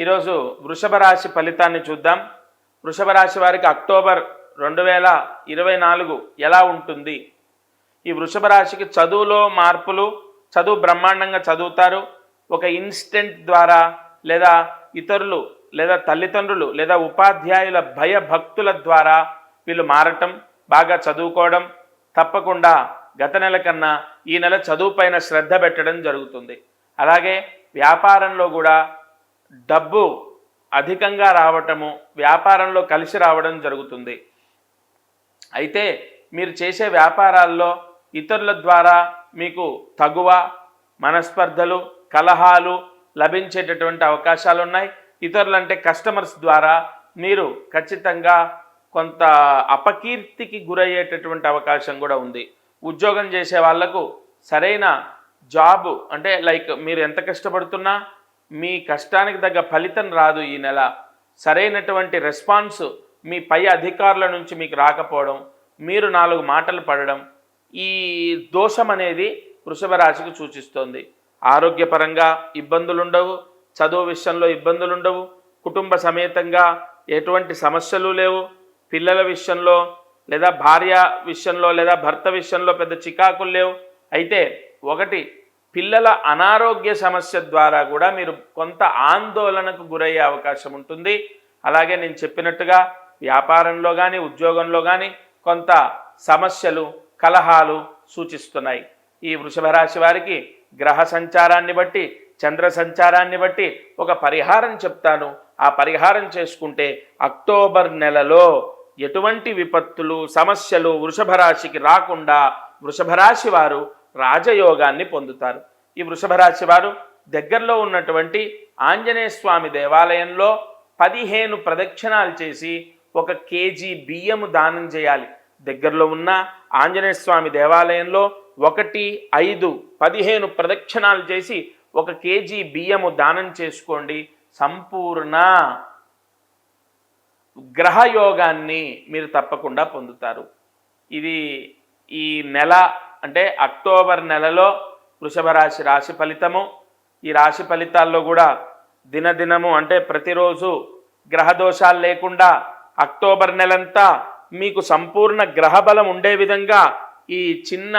ఈరోజు వృషభ రాశి ఫలితాన్ని చూద్దాం. వృషభ రాశి వారికి అక్టోబర్ రెండు వేల ఇరవై నాలుగు ఎలా ఉంటుంది? ఈ వృషభ రాశికి చదువులో మార్పులు చదువు బ్రహ్మాండంగా చదువుతారు. ఒక ఇన్స్టెంట్ ద్వారా లేదా ఇతరులు లేదా తల్లిదండ్రులు లేదా ఉపాధ్యాయుల భయభక్తుల ద్వారా వీళ్ళు మారటం బాగా చదువుకోవడం తప్పకుండా గత నెల కన్నా ఈ నెల చదువుపైన శ్రద్ధ పెట్టడం జరుగుతుంది. అలాగే వ్యాపారంలో కూడా డబ్బు అధికంగా రావటము వ్యాపారంలో కలిసి రావడం జరుగుతుంది. అయితే మీరు చేసే వ్యాపారాల్లో ఇతరుల ద్వారా మీకు తగువ మనస్పర్ధలు కలహాలు లభించేటటువంటి అవకాశాలు ఉన్నాయి ఇతరులంటే కస్టమర్స్ ద్వారా మీరు ఖచ్చితంగా కొంత అపకీర్తికి గురయ్యేటటువంటి అవకాశం కూడా ఉంది. ఉద్యోగం చేసే వాళ్ళకు సరైన జాబ్ అంటే లైక్ మీరు ఎంత కష్టపడుతున్నా మీ కష్టానికి తగ్గ ఫలితం రాదు ఈ నెల. సరైనటువంటి రెస్పాన్స్ మీ పై అధికారుల నుంచి మీకు రాకపోవడం మీరు నాలుగు మాటలు పడడం ఈ దోషం అనేది వృషభ రాశికి సూచిస్తోంది. ఆరోగ్యపరంగా ఇబ్బందులు ఉండవు చదువు విషయంలో ఇబ్బందులు ఉండవు కుటుంబ సమేతంగా ఎటువంటి సమస్యలు లేవు. పిల్లల విషయంలో లేదా భార్య విషయంలో లేదా భర్త విషయంలో పెద్ద చికాకులు లేవు. అయితే ఒకటి పిల్లల అనారోగ్య సమస్య ద్వారా కూడా మీరు కొంత ఆందోళనకు గురయ్యే అవకాశం ఉంటుంది. అలాగే నేను చెప్పినట్టుగా వ్యాపారంలో కానీ ఉద్యోగంలో కానీ కొంత సమస్యలు కలహాలు సూచిస్తున్నాయి. ఈ వృషభ రాశి వారికి గ్రహ సంచారాన్ని బట్టి చంద్ర సంచారాన్ని బట్టి ఒక పరిహారం చెప్తాను. ఆ పరిహారం చేసుకుంటే అక్టోబర్ నెలలో ఎటువంటి విపత్తులు సమస్యలు వృషభ రాశికి రాకుండా వృషభ రాశి వారు రాజయోగాన్ని పొందుతారు. ఈ వృషభ రాశి వారు దగ్గరలో ఉన్నటువంటి ఆంజనేయ స్వామి దేవాలయంలో పదిహేను ప్రదక్షిణాలు చేసి ఒక కేజీ బియ్యము దానం చేయాలి. దగ్గరలో ఉన్న ఆంజనేయ స్వామి దేవాలయంలో ఒకటి ఐదు పదిహేను ప్రదక్షిణాలు చేసి ఒక కేజీ బియ్యము దానం చేసుకోండి. సంపూర్ణ గ్రహయోగాన్ని మీరు తప్పకుండా పొందుతారు. ఇది ఈ నెల అంటే అక్టోబర్ నెలలో వృషభ రాశి రాశి ఫలితము. ఈ రాశి ఫలితాల్లో కూడా దినదినము అంటే ప్రతిరోజు గ్రహ దోషాలు లేకుండా అక్టోబర్ నెలంతా మీకు సంపూర్ణ గ్రహబలం ఉండే విధంగా ఈ చిన్న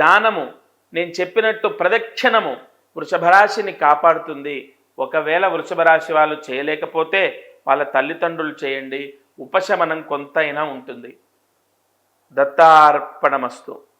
దానము నేను చెప్పినట్టు ప్రదక్షిణము వృషభ రాశిని కాపాడుతుంది. ఒకవేళ వృషభ రాశి వాళ్ళు చేయలేకపోతే వాళ్ళ తల్లిదండ్రులు చేయండి. ఉపశమనం కొంతైనా ఉంటుంది. ದತ್ತಾರ್ಪಣಮಸ್ತು.